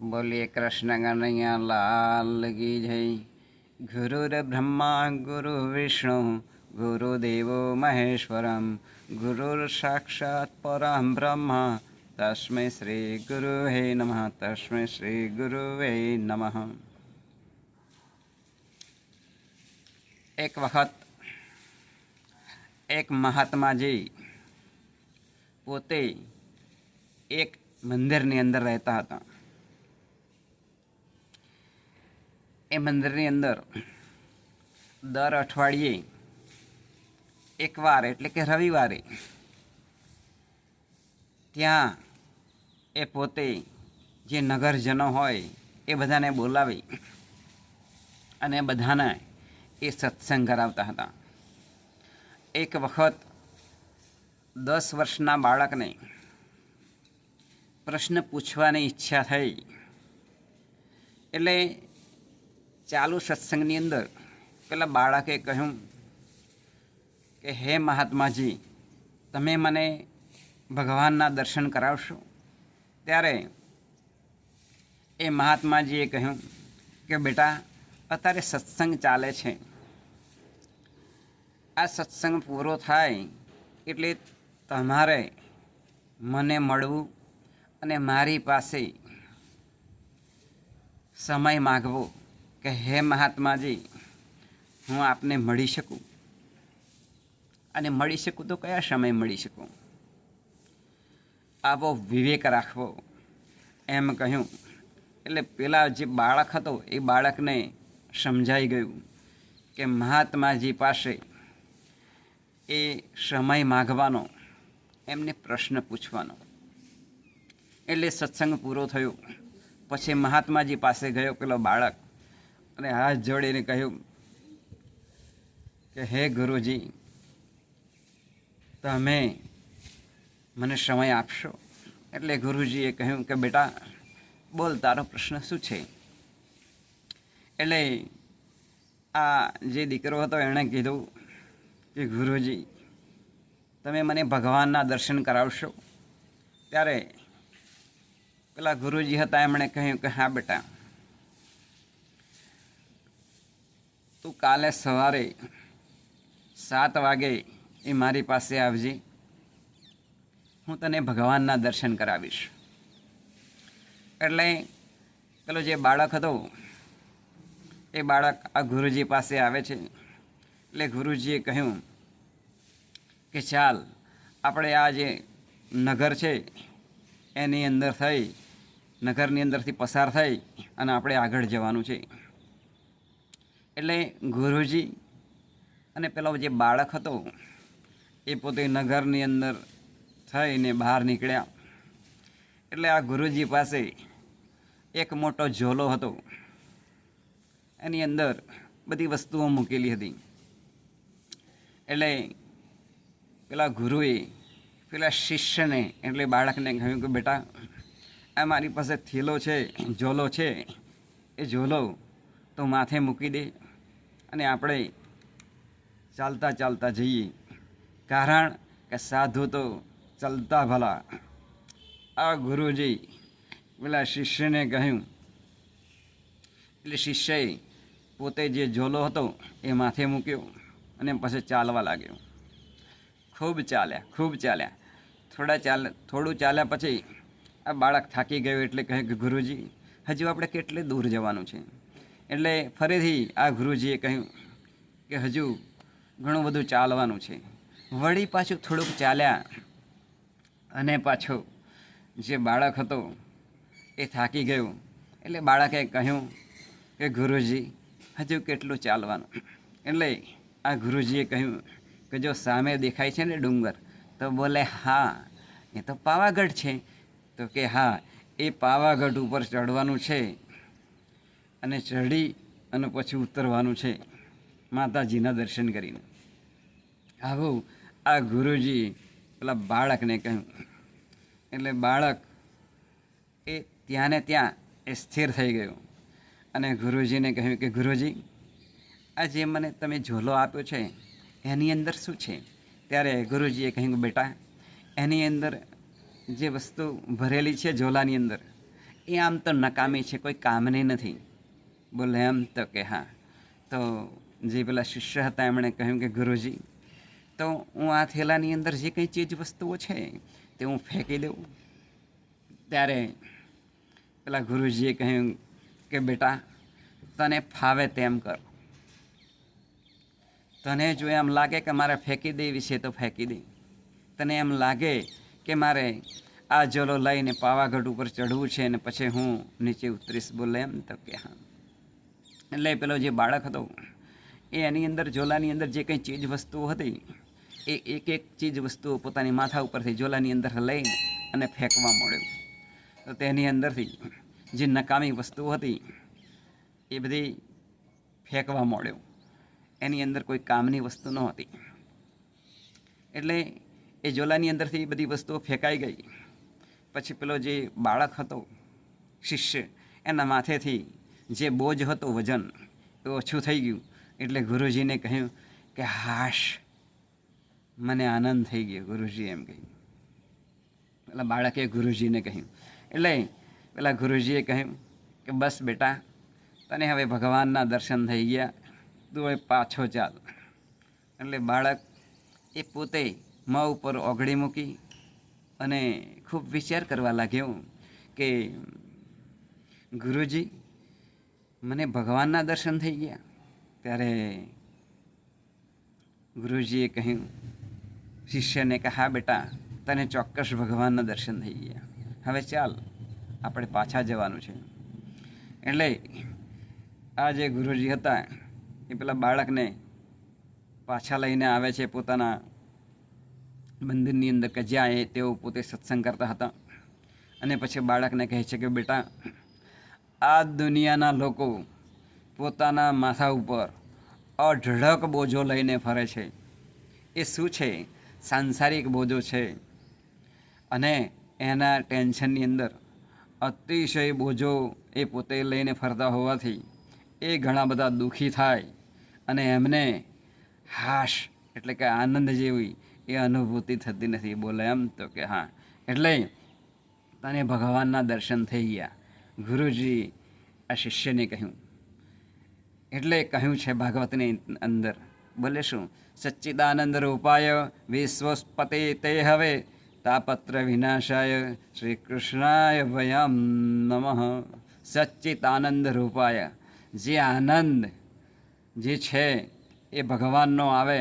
બોલીએ કૃષ્ણ કનૈયા લાલ કી જય ગુરુર બ્રહ્મા ગુરુ વિષ્ણુ ગુરુદેવો મહેશ્વરમ ગુરુર સાક્ષાત પરમ બ્રહ્મ તસ્મૈ શ્રી ગુરુ હે નમઃ તસ્મૈ શ્રી ગુરુ હે નમઃ એક વખત એક મહાત્માજી પોતે એક મંદિરની અંદર રહેતા હતા એ મંદિરની અંદર દર અઠવાડિયે એકવાર એટલે કે રવિવારે ત્યાં એ પોતે જે નગરજનો હોય એ બધાને બોલાવી અને બધાને એ સત્સંગ કરાવતા હતા. એક વખત દસ વર્ષના બાળકને પ્રશ્ન પૂછવાની ઈચ્છા થઈ. એટલે ચાલુ સત્સંગની અંદર પેલા બાળકે કહ્યું કે, હે મહાત્માજી, તમે મને ભગવાનના દર્શન કરાવશો? ત્યારે એ મહાત્માજીએ કહ્યું કે, બેટા, અત્યારે સત્સંગ ચાલે છે. આ સત્સંગ પૂરો થાય એટલે તમારે મને મળવું અને મારી પાસે સમય માગવો. કે હે મહાત્માજી, હું આપને મળી શકું? અને મળી શકું તો કયા સમય મળી શકું? આવો વિવેક રાખવો. એમ કહ્યું. એટલે પેલા જે બાળક હતો, એ બાળકને સમજાઈ ગયું કે મહાત્માજી પાસે એ સમય માગવાનો, એમને પ્રશ્ન પૂછવાનો. એટલે સત્સંગ પૂરો થયો. પછી મહાત્માજી પાસે ગયો પેલો બાળક. અને હાથ જોડીને કહ્યું કે, હે ગુરુજી, તમે મને સમય આપશો? એટલે ગુરુજીએ કહ્યું કે, બેટા, બોલ, તારો પ્રશ્ન શું છે? એટલે આ જે દીકરો હતો, એણે કીધું કે, ગુરુજી, તમે મને ભગવાનના દર્શન કરાવશો? ત્યારે પેલા ગુરુજી હતા, એમણે કહ્યું કે, હા, બેટા તું કાલે સવારે સાત વાગે એ મારી પાસે આવજે. હું તને ભગવાનના દર્શન કરાવીશ. એટલે પેલો જે બાળક હતો, એ બાળક આ ગુરુજી પાસે આવે છે. એટલે ગુરુજીએ કહ્યું કે ચાલ, આપણે આ જે નગર છે, એની અંદર થઈ, નગરની અંદરથી પસાર થઈ અને આપણે આગળ જવાનું છે. એટલે ગુરુજી અને પેલો જે બાળક હતો, એ પોતે નગરની અંદર થઈને બહાર નીકળ્યા. એટલે આ ગુરુજી પાસે એક મોટો ઝોલો હતો. એની અંદર બધી વસ્તુઓ મૂકેલી હતી. એટલે પેલા ગુરુએ પેલા શિષ્યને, એટલે બાળકને કહ્યું કે, બેટા, આ મારી પાસે થેલો છે, ઝોલો છે. એ ઝોલો તો માથે મૂકી દે. અને આપણે ચાલતા ચાલતા જઈએ. કારણ કે સાધુ તો ચાલતા ભલા. આ ગુરુજી પેલા શિષ્યને કહ્યું, એટલે શિષ્યએ પોતે જે ઝોલો હતો એ માથે મૂક્યો અને પછી ચાલવા લાગ્યો. ખૂબ ચાલ્યા ખૂબ ચાલ્યા. થોડા ચાલ, થોડું ચાલ્યા પછી આ બાળક થાકી ગયું એટલે કહે કે ગુરુજી, હજુ આપણે કેટલે દૂર જવાનું છે? એટલે ફરીથી આ ગુરુજીએ કહ્યું કે હજુ ઘણું બધું ચાલવાનું છે. વળી પાછું થોડુંક ચાલ્યા અને પાછો જે બાળક હતો એ થાકી ગયું. એટલે બાળકે કહ્યું કે ગુરુજી, હજુ કેટલું ચાલવાનું? એટલે આ ગુરુજીએ કહ્યું કે જો સામે દેખાય છે ને ડુંગર, તો બોલે, હા, એ તો પાવાગઢ છે. તો કે, હા, એ પાવાગઢ ઉપર ચડવાનું છે. અને ચઢી અને પછી ઉતરવાનું છે માતાજીના દર્શન કરીને. આવું આ ગુરુજી પેલા બાળકને કહ્યું. એટલે બાળક એ ત્યાં ને ત્યાં એ સ્થિર થઈ ગયું. અને ગુરુજીને કહ્યું કે ગુરુજી આ જે મને તમે ઝોલો આપ્યો છે, એની અંદર શું છે? ત્યારે ગુરુજીએ કહ્યું કે બેટા, એની અંદર જે વસ્તુ ભરેલી છે ઝોલાની અંદર, એ આમ તો નકામી છે, કોઈ કામની નથી. બોલે એમ તો કે હા. તો જે પેલા શિષ્ય હતા એમણે કહ્યું કે ગુરુજી, તો હું આ થેલાની અંદર જે કંઈ ચીજ વસ્તુઓ છે તે હું ફેંકી દઉં. ત્યારે પેલા ગુરુજીએ કહ્યું કે બેટા, તને ફાવે તેમ કર. તને જો એમ લાગે કે મારે ફેંકી દેવી છે તો ફેંકી દે. તને એમ લાગે કે મારે આ જલો લઈને પાવાગઢ ઉપર ચડવું છે અને પછી હું નીચે ઉતરીશ, બોલે એમ તો કે હા. એટલે પેલો જે બાળક હતો, એ એની અંદર, ઝોલાની અંદર જે કંઈ ચીજ વસ્તુઓ હતી, એ એક એક ચીજ વસ્તુઓ પોતાની માથા ઉપરથી ઝોલાની અંદર લઈ અને ફેંકવા મળ્યો તો તેની અંદરથી જે નકામી વસ્તુઓ હતી, એ બધી ફેંકવા મળ્યો એની અંદર કોઈ કામની વસ્તુ નહોતી. એટલે એ ઝોલાની અંદરથી બધી વસ્તુઓ ફેંકાઈ ગઈ. પછી પેલો જે બાળક હતો, શિષ્ય, એના માથેથી જે બોજ હતો વજન, એ ઓછું થઈ ગયું. એટલે ગુરુજીને કહ્યું કે, હાશ, મને આનંદ થઈ ગયો, ગુરુજી એમ કહ્યું. પેલા બાળકે ગુરુજીને કહ્યું. એટલે પેલા ગુરુજીએ કહ્યું કે, બસ બેટા, તને હવે ભગવાનના દર્શન થઈ ગયા. તું હવે પાછો ચાલ. એટલે બાળક એ પોતે મા ઉપર ઓગળી મૂકી અને ખૂબ વિચાર કરવા લાગ્યો કે, ગુરુજી મને ભગવાનના દર્શન થઈ ગયા. ત્યારે ગુરુજીએ કહ્યું, શિષ્યને કે હા બેટા, તને ચોક્કસ ભગવાનના દર્શન થઈ ગયા. હવે ચાલ, આપણે પાછા જવાનું છે. એટલે આ જે ગુરુજી હતા, એ પેલા બાળકને પાછા લઈને આવે છે પોતાના મંદિરની અંદર, કે જ્યાં એ તેઓ પોતે સત્સંગ કરતા હતા. અને પછી બાળકને કહે છે કે, બેટા આ દુનિયાના લોકો પોતાના માથા ઉપર અઢળક બોજો લઈને ફરે છે. એ શું છે? સાંસારિક બોજો છે. અને એના ટેન્શનની અંદર અતિશય બોજો એ પોતે લઈને ફરતા હોવાથી એ ઘણા બધા દુઃખી થાય અને એમને હાશ એટલે કે આનંદ જેવી એ અનુભૂતિ થતી નથી. બોલે એમ તો કે હા. એટલે તને ભગવાનના દર્શન થઈ ગયા. ગુરુજી આ શિષ્યને કહ્યું. એટલે કહ્યું છે ભાગવતની અંદર, બોલે શું? સચ્ચિદાનંદ રૂપાય વિશ્વસ્પતે તે હવે તાપત્ર વિનાશાય શ્રી કૃષ્ણાય વયમ નમઃ. સચ્ચિદાનંદ રૂપાય, જે આનંદ જે છે એ ભગવાનનો આવે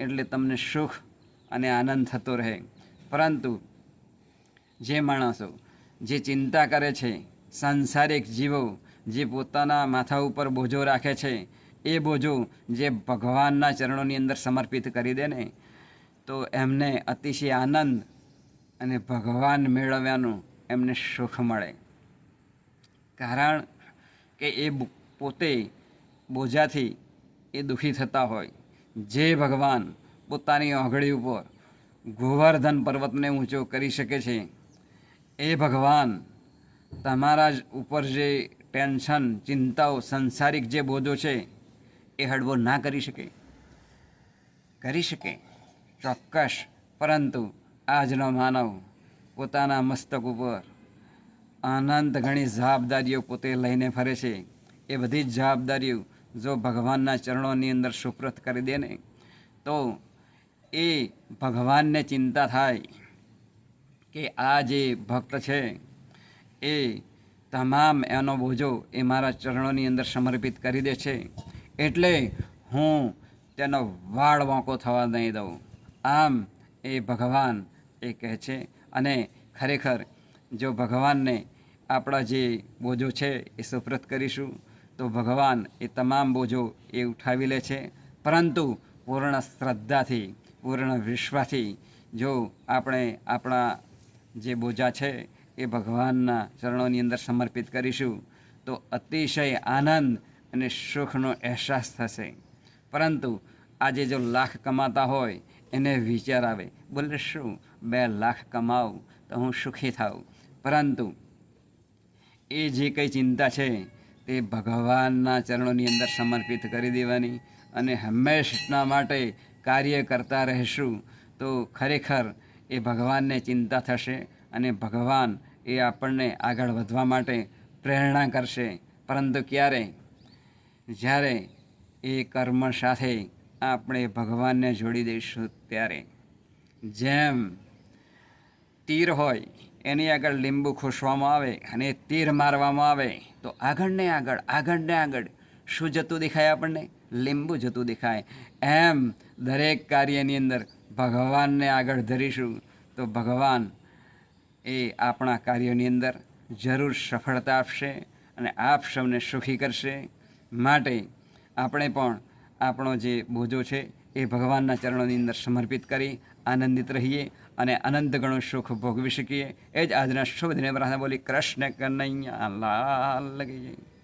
એટલે તમને સુખ અને આનંદ થતો રહે. પરંતુ જે માણસો જે ચિંતા કરે છે સાંસારિક જીવો જે પોતાના માથા ઉપર બોજો રાખે છે, એ બોજો જે ભગવાનના ચરણોની અંદર સમર્પિત કરી દે ને, તો એમને અતિશય આનંદ અને ભગવાન મેળવ્યાનું એમને સુખ મળે. કારણ કે એ પોતે બોજાથી એ દુઃખી થતા હોય. જે ભગવાન પોતાની આંગળી ઉપર ગોવર્ધન પર્વતને ઊંચો કરી શકે છે, એ ભગવાન તમારા જ ઉપર જે ટેન્શન, ચિંતાઓ, સંસારિક જે બોજો છે, એ હળવો ના કરી શકે. કરી શકે. ચોક્કસ. પરંતુ આજનો માનવ પોતાના મસ્તક ઉપર અનંત ઘણી જવાબદારીઓ પોતે લઈને ફરે છે. એ બધી જ જવાબદારીઓ જો ભગવાનના ચરણોની અંદર સુપ્રત કરી દે ને, તો એ ભગવાનને ચિંતા થાય કે આ જે ભક્ત છે એ તમામ એનો બોજો એ મારા ચરણોની અંદર સમર્પિત કરી દે છે. એટલે હું તેનો વાળ વાંકો થવા નહીં દઉં. આમ એ ભગવાન એ કહે છે અને ખરેખર જો ભગવાનને આપણા જે બોજો છે એ સુપ્રત કરીશું, તો ભગવાન એ તમામ બોજો એ ઉઠાવી લે છે. પરંતુ પૂર્ણ શ્રદ્ધાથી, પૂર્ણ વિશ્વાસથી જો આપણે આપણા જે બોજા છે એ ભગવાનના ચરણોની અંદર સમર્પિત કરીશું, તો અતિશય આનંદ અને સુખનો અહેસાસ થશે. પરંતુ આજે જો લાખ કમાતા હોય, એને વિચાર આવે, બોલે શું? બે લાખ કમાવું તો હું સુખી થાઉં. પરંતુ એ જે કંઈ ચિંતા છે, તે ભગવાનના ચરણોની અંદર સમર્પિત કરી દેવાની અને હંમેશના માટે કાર્ય કરતા રહેશું, તો ખરેખર એ ભગવાનને ચિંતા થશે અને ભગવાન એ આપણને આગળ વધવા માટે પ્રેરણા કરશે. પરંતુ ક્યારે? જ્યારે એ કર્મ સાથે આપણે ભગવાનને જોડી દઈશું ત્યારે. જેમ તીર હોય, એની આગળ લીંબુ ખોસવામાં આવે અને તીર મારવામાં આવે, તો આગળને આગળ આગળને આગળ શું જતું દેખાય આપણને? લીંબુ જતું દેખાય. એમ દરેક કાર્યની અંદર ભગવાનને આગળ ધરીશું, તો ભગવાન એ આપણા કાર્યોની અંદર જરૂર સફળતા આપશે અને આપ સૌને સુખી કરશે માટે આપણે પણ આપણો જે બોજો છે એ ભગવાનના ચરણોની અંદર સમર્પિત કરી આનંદિત રહીએ અને અનંત ગણું સુખ ભોગવી શકીએ એ જ આજના શુભ દિને બોલી કૃષ્ણ કનૈયા લાલ જય.